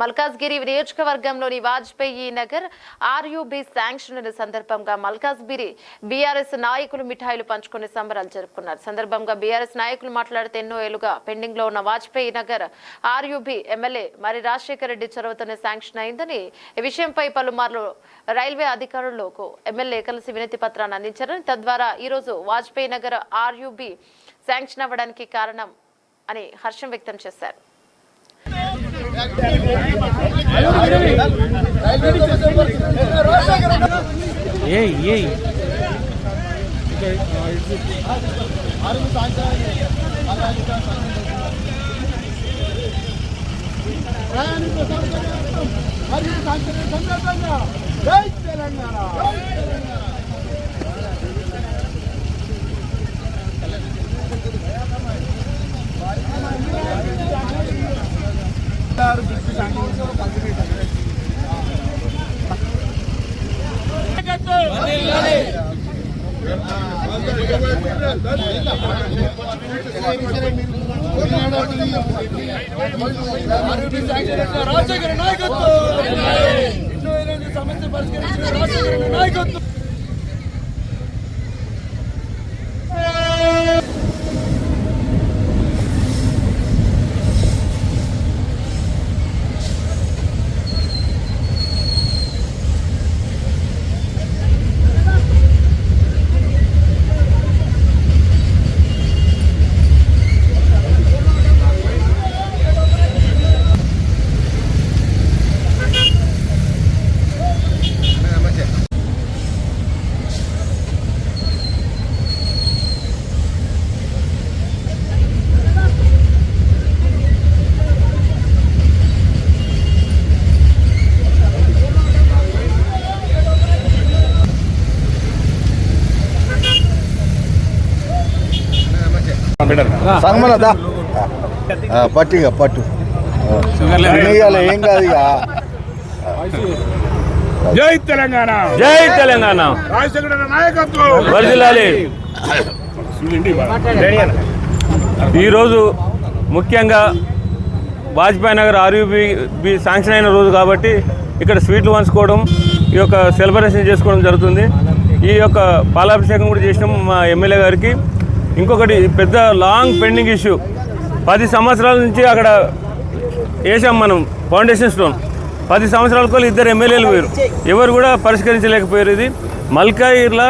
మల్కాజ్గిరి నియోజకవర్గంలోని Vajpayee Nagar RUB sanction సందర్భంగా Malkajgiri BRS నాయకులు మిఠాయిలు పంచుకునే సంబరాలు జరుపుకున్నారు. సందర్భంగా బీఆర్ఎస్ నాయకులు మాట్లాడితే ఎన్నో ఏళ్ళుగా పెండింగ్లో ఉన్న వాజ్పేయి నగర్ ఆర్యూబీ ఎమ్మెల్యే మరి రాజశేఖర రెడ్డి చొరవతోనే శాంక్షన్ అయిందని ఈ విషయంపై పలుమార్లు రైల్వే అధికారులకు ఎమ్మెల్యే కలిసి వినతి పత్రాన్ని అందించారని తద్వారా ఈరోజు వాజ్పేయి నగర్ ఆర్యుబి శాంక్షన్ అవ్వడానికి కారణం అని హర్షం వ్యక్తం చేశారు. ఏయ్ ఏయ్. జై తెలంగాణ. రాజశేఖర నాయకత్వం! ఎన్నో ఏళ్ళ సమస్య పరిష్కరించిన రాజశేఖర నాయకత్వం సంగమలదా పట్టు తినేయాలి ఏం కాదు ఇక. జై తెలంగాణ. జై తెలంగాణ. రాజశేఖర నాయకత్వం. వర్దిల్లాలి ఈరోజు ముఖ్యంగా Vajpayee Nagar RUB B sanction అయిన రోజు కాబట్టి ఇక్కడ స్వీట్లు పంచుకోవడం ఈ యొక్క సెలబ్రేషన్ చేసుకోవడం జరుగుతుంది. ఈ యొక్క పాలాభిషేకం కూడా చేసినాం మా ఎమ్మెల్యే గారికి. ఇంకొకటి పెద్ద లాంగ్ పెండింగ్ ఇష్యూ పది సంవత్సరాల నుంచి అక్కడ వేసాం మనం ఫౌండేషన్ స్టోన్. పది సంవత్సరాల కొలు ఇద్దరు ఎమ్మెల్యేలు పోయారు ఎవరు కూడా పరిష్కరించలేకపోయారు ఇది. మల్కాయిర్లా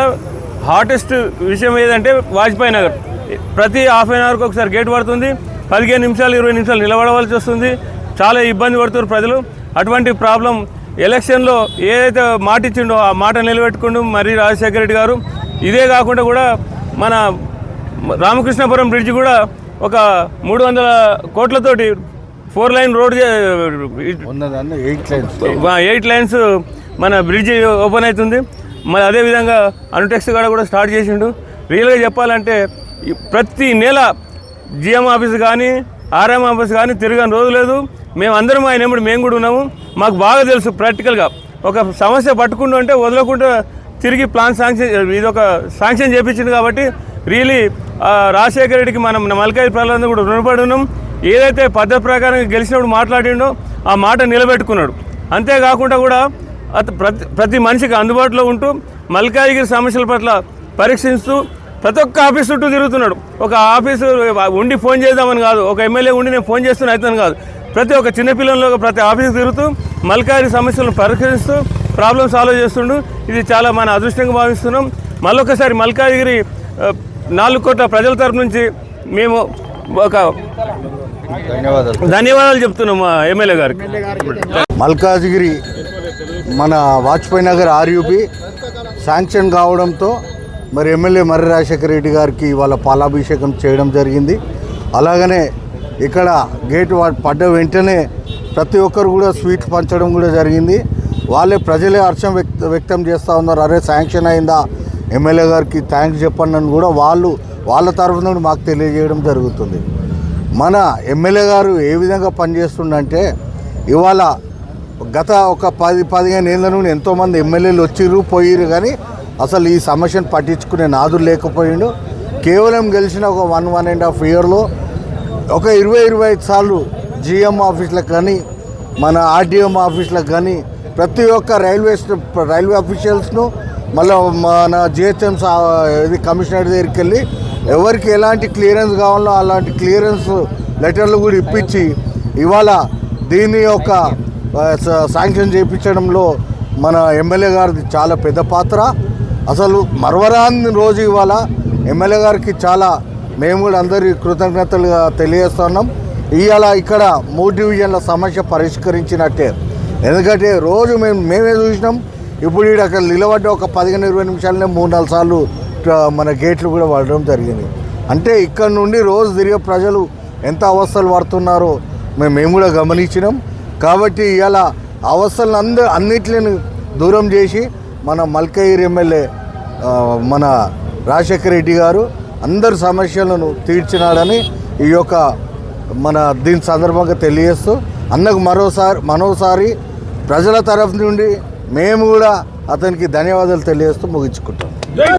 హాటెస్ట్ విషయం ఏదంటే వాజ్పేయి నగర్. ప్రతి హాఫ్ అన్ అవర్కి ఒకసారి గేట్ పడుతుంది. పదిహేను నిమిషాలు ఇరవై నిమిషాలు నిలబడవలసి వస్తుంది. చాలా ఇబ్బంది పడుతున్నారు ప్రజలు. అటువంటి ప్రాబ్లం ఎలక్షన్లో ఏదైతే మాట ఇచ్చిండో ఆ మాట నిలబెట్టుకుంటూ మరి రాజశేఖర రెడ్డి గారు ఇదే కాకుండా కూడా మన రామకృష్ణపురం బ్రిడ్జ్ కూడా ఒక మూడు వందల కోట్లతోటి four line road eight lines మన బ్రిడ్జ్ ఓపెన్ అవుతుంది. మరి అదేవిధంగా అనుటెక్స్ కాడ కూడా స్టార్ట్ చేసిండు. రియల్గా చెప్పాలంటే ప్రతి నెల జిఎం ఆఫీస్ కానీ ఆర్ఎం ఆఫీస్ కానీ తిరగని రోజు లేదు. మేము అందరం ఆయన ఎప్పుడు మేము కూడా ఉన్నాము. మాకు బాగా తెలుసు ప్రాక్టికల్గా ఒక సమస్య పట్టుకుంటూ అంటే వదలకుండా తిరిగి ప్లాన్ శాంక్షన్ ఇది ఒక శాంక్షన్ చేపించింది కాబట్టి రియలీ రాజశేఖర రెడ్డికి మనం మల్కాయి ప్రజలందరూ కూడా రుణపడి ఉన్నాం. ఏదైతే పద్ధతి ప్రకారం గెలిచినప్పుడు మాట్లాడిండో ఆ మాట నిలబెట్టుకున్నాడు. అంతేకాకుండా కూడా అత ప్రతి ప్రతి మనిషికి అందుబాటులో ఉంటూ మల్కాయిగిరి సమస్యల పట్ల పరీక్షిస్తూ ప్రతి ఒక్క ఆఫీస్ చుట్టూ తిరుగుతున్నాడు. ఒక ఆఫీసు ఉండి ఫోన్ చేద్దామని కాదు ఒక ఎమ్మెల్యే ఉండి నేను ఫోన్ చేస్తున్నా అవుతాను కాదు. ప్రతి ఒక్క చిన్నపిల్లల్లో ప్రతి ఆఫీస్ తిరుగుతూ మల్కాయిగిరి సమస్యలను పరిష్కరిస్తూ ప్రాబ్లమ్ సాల్వ్ చేస్తుండు. ఇది చాలా మన అదృష్టంగా భావిస్తున్నాం. మళ్ళొకసారి మల్కాజిగిరి నాలుగు కోట్ల ప్రజల తరపు నుంచి మేము ఒక ధన్యవాదాలు. ధన్యవాదాలు చెప్తున్నాం మా ఎమ్మెల్యే గారికి. మల్కాజ్గిరి మన వాజ్పేయి నగర్ ఆర్యూపీ శాంక్షన్ కావడంతో మరి ఎమ్మెల్యే మర్రి రాజశేఖర రెడ్డి గారికి ఇవాళ పాలాభిషేకం చేయడం జరిగింది. అలాగనే ఇక్కడ గేట్ వా- పడ్డ వెంటనే ప్రతి ఒక్కరు కూడా స్వీట్స్ పంచడం కూడా జరిగింది. వాళ్ళే ప్రజలే హర్షం వ్యక్త వ్యక్తం చేస్తూ ఉన్నారు. అరే శాంక్షన్ అయిందా? ఎమ్మెల్యే గారికి థ్యాంక్స్ చెప్పండి అని కూడా వాళ్ళు వాళ్ళ తరఫు నుండి మాకు తెలియజేయడం జరుగుతుంది. మన ఎమ్మెల్యే గారు ఏ విధంగా పనిచేస్తుండంటే ఇవాళ గత ఒక పది పదిహేను ఏళ్ళ నుండి ఎంతోమంది ఎమ్మెల్యేలు వచ్చిర్రు పోయిర్రు కానీ అసలు ఈ సమస్యను పట్టించుకునే నాదులు లేకపోయిండు. కేవలం గెలిచిన ఒక వన్ వన్ అండ్ హాఫ్ ఇయర్లో ఒక ఇరవై ఇరవై ఐదు సార్లు జిఎం ఆఫీసులకు కానీ మన ఆర్డీఎం ఆఫీసులకు కానీ ప్రతి ఒక్క రైల్వేస్ రైల్వే అఫీషియల్స్ను మళ్ళీ మన జిహెచ్ఎం ఇది కమిషనర్ దగ్గరికి వెళ్ళి ఎవరికి ఎలాంటి క్లియరెన్స్ కావాలో అలాంటి క్లియరెన్స్ లెటర్లు కూడా ఇప్పించి ఇవాళ దీని యొక్క శాంక్షన్ చేయించడంలో మన ఎమ్మెల్యే గారిది చాలా పెద్ద పాత్ర. అసలు మరవరాని రోజు ఇవాళ ఎమ్మెల్యే గారికి చాలా మేము కూడా అందరి కృతజ్ఞతలుగా తెలియజేస్తున్నాం ఇవాళ ఇక్కడ మూడు డివిజన్ల సమస్య పరిష్కరించినట్టే. ఎందుకంటే రోజు మేము మేమే చూసినాం. ఇప్పుడు ఇక్కడ అక్కడ నిలబడ్డ ఒక పదిహేను ఇరవై నిమిషాలనే మూడు నాలుగు సార్లు మన గేట్లు కూడా పడడం జరిగింది. అంటే ఇక్కడ నుండి రోజు తిరిగే ప్రజలు ఎంత అవస్థలు పడుతున్నారో మేము మేము కూడా గమనించినాం. కాబట్టి ఇలా అవస్థలను అంద అన్నిటిని దూరం చేసి మన మల్కగిరి ఎమ్మెల్యే మన రాజశేఖర రెడ్డి గారు అందరి సమస్యలను తీర్చినాడని ఈ యొక్క మన దీని సందర్భంగా తెలియజేస్తూ అన్నకు మరోసారి మరోసారి ప్రజల తరఫు నుండి మేము కూడా అతనికి ధన్యవాదాలు తెలియజేస్తూ ముగించుకుంటాం